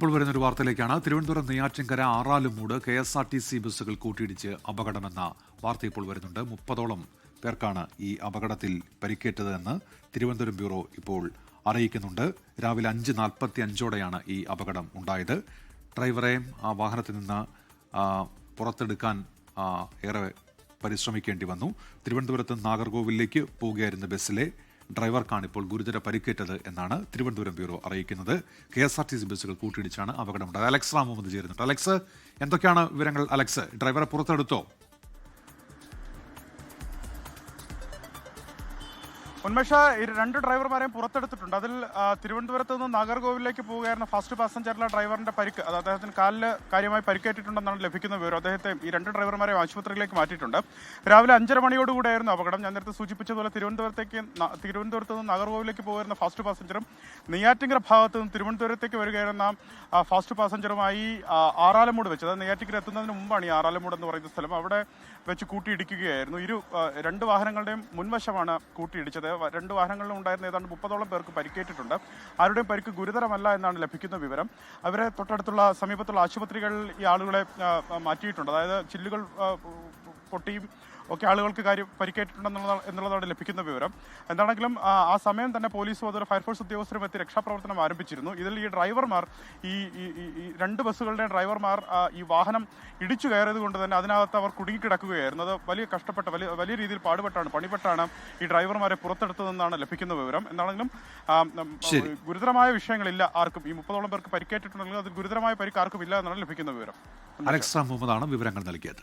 ഇപ്പോൾ വരുന്ന ഒരു വാർത്തയിലേക്കാണ്. Thiruvananthapuram Neyyattinkara Aralumoodu K S R T C ബസ്സുകൾ കൂട്ടിയിടിച്ച് അപകടമെന്ന വാർത്ത ഇപ്പോൾ വരുന്നുണ്ട്. മുപ്പതോളം പേർക്കാണ് ഈ അപകടത്തിൽ പരിക്കേറ്റതെന്ന് തിരുവനന്തപുരം ബ്യൂറോ ഇപ്പോൾ അറിയിക്കുന്നുണ്ട്. രാവിലെ അഞ്ച് നാൽപ്പത്തി അഞ്ചോടെയാണ് ഈ അപകടം ഉണ്ടായത്. ഡ്രൈവറെ ആ വാഹനത്തിൽ നിന്ന് പുറത്തെടുക്കാൻ ഏറെ പരിശ്രമിക്കേണ്ടി വന്നു. തിരുവനന്തപുരത്ത് നാഗർകോവിലേക്ക് പോവുകയായിരുന്ന ബസ്സിലെ ഡ്രൈവർക്കാണ് ഇപ്പോൾ ഗുരുതര പരിക്കേറ്റത് എന്നാണ് തിരുവനന്തപുരം ബ്യൂറോ അറിയിക്കുന്നത്. K S R T C ബസ്സുകൾ കൂട്ടിയിടിച്ചാണ് അപകടമുണ്ടായത്. അലക്സ് റാം മുഹമ്മദ് ചേരുന്നുണ്ട്. അലക്സ് എന്തൊക്കെയാണ് വിവരങ്ങൾ? അലക്സ് ഡ്രൈവറെ പുറത്തെടുത്തോ? ഉന്മേഷ രണ്ട് ഡ്രൈവർമാരെയും പുറത്തെടുത്തിട്ടുണ്ട്. അതിൽ തിരുവനന്തപുരത്ത് നിന്ന് നാഗർകോവിലേക്ക് പോവുകയായിരുന്ന ഫസ്റ്റ് പാസഞ്ചറിലെ ഡ്രൈവറിന്റെ പരിക്ക് അത് അദ്ദേഹത്തിന് കാലിൽ കാര്യമായി പരിക്കേറ്റിട്ടുണ്ടെന്നാണ് ലഭിക്കുന്ന വിവരം. അദ്ദേഹത്തെ ഈ രണ്ട് ഡ്രൈവർമാരെ ആശുപത്രിയിലേക്ക് മാറ്റിയിട്ടുണ്ട്. രാവിലെ അഞ്ചര മണിയോടുകൂടിയായിരുന്നു അപകടം. ഞാൻ നേരത്തെ സൂചിപ്പിച്ചതുപോലെ തിരുവനന്തപുരത്തേക്ക് തിരുവനന്തപുരത്ത് നിന്ന് നാഗർകോവിലേക്ക് പോകുന്ന ഫസ്റ്റ് പാസഞ്ചറും നെയ്യാറ്റിങ്കര ഭാഗത്ത് നിന്ന് തിരുവനന്തപുരത്തേക്ക് വരികയായിരുന്ന ഫാസ്റ്റ് പാസഞ്ചറുമായി ആറാലമൂട് വെച്ച് അതായത് നെയ്യാറ്റിങ്കര എത്തുന്നതിന് മുമ്പാണ് ഈ ആറാലമൂട് എന്ന് പറയുന്ന സ്ഥലം അവിടെ വെച്ച് കൂട്ടിയിടിക്കുകയായിരുന്നു. ഇരു രണ്ട് വാഹനങ്ങളുടെയും മുൻവശമാണ് കൂട്ടിയിടിച്ചത്. രണ്ട് വാഹനങ്ങളിലും ഉണ്ടായിരുന്ന ഏതാണ്ട് മുപ്പതോളം പേർക്ക് പരിക്കേറ്റിട്ടുണ്ട്. ആരുടെയും പരിക്ക് ഗുരുതരമല്ല എന്നാണ് ലഭിക്കുന്ന വിവരം. അവരെ തൊട്ടടുത്തുള്ള സമീപത്തുള്ള ആശുപത്രികളിൽ ഈ ആളുകളെ മാറ്റിയിട്ടുണ്ട്. അതായത് ചില്ലുകൾ പൊട്ടിയും ഒക്കെ ആളുകൾക്ക് കാര്യം പരിക്കേറ്റിട്ടുണ്ടെന്നുള്ള എന്നുള്ളതാണ് ലഭിക്കുന്ന വിവരം. എന്താണെങ്കിലും ആ, സമയം തന്നെ പോലീസും അതുപോലെ ഫയർഫോഴ്സ് ഉദ്യോഗസ്ഥരും എത്തി രക്ഷാപ്രവർത്തനം ആരംഭിച്ചിരുന്നു. ഇതിൽ ഈ ഡ്രൈവർമാർ ഈ രണ്ട് ബസ്സുകളുടെ ഡ്രൈവർമാർ ഈ വാഹനം ഇടിച്ചു കയറിയത് കൊണ്ട് തന്നെ അതിനകത്ത് അവർ കുടുങ്ങിക്കിടക്കുകയായിരുന്നു. അത് വലിയ കഷ്ടപ്പെട്ട വലിയ വലിയ രീതിയിൽ പാടുപെട്ടാണ് പണിപ്പെട്ടാണ് ഈ ഡ്രൈവർമാരെ പുറത്തെടുത്തതെന്നാണ് ലഭിക്കുന്ന വിവരം. എന്താണെങ്കിലും. ഗുരുതരമായ വിഷയങ്ങളില്ല ആർക്കും. ഈ മുപ്പതോളം പേർക്ക് പരിക്കേറ്റിട്ടുണ്ടെങ്കിൽ അത് ഗുരുതരമായ പരിക്ക് ആർക്കും ഇല്ല എന്നാണ് ലഭിക്കുന്ന വിവരം. അലക്സ് മുഹമ്മദാണ് വിവരങ്ങൾ നൽകിയത്.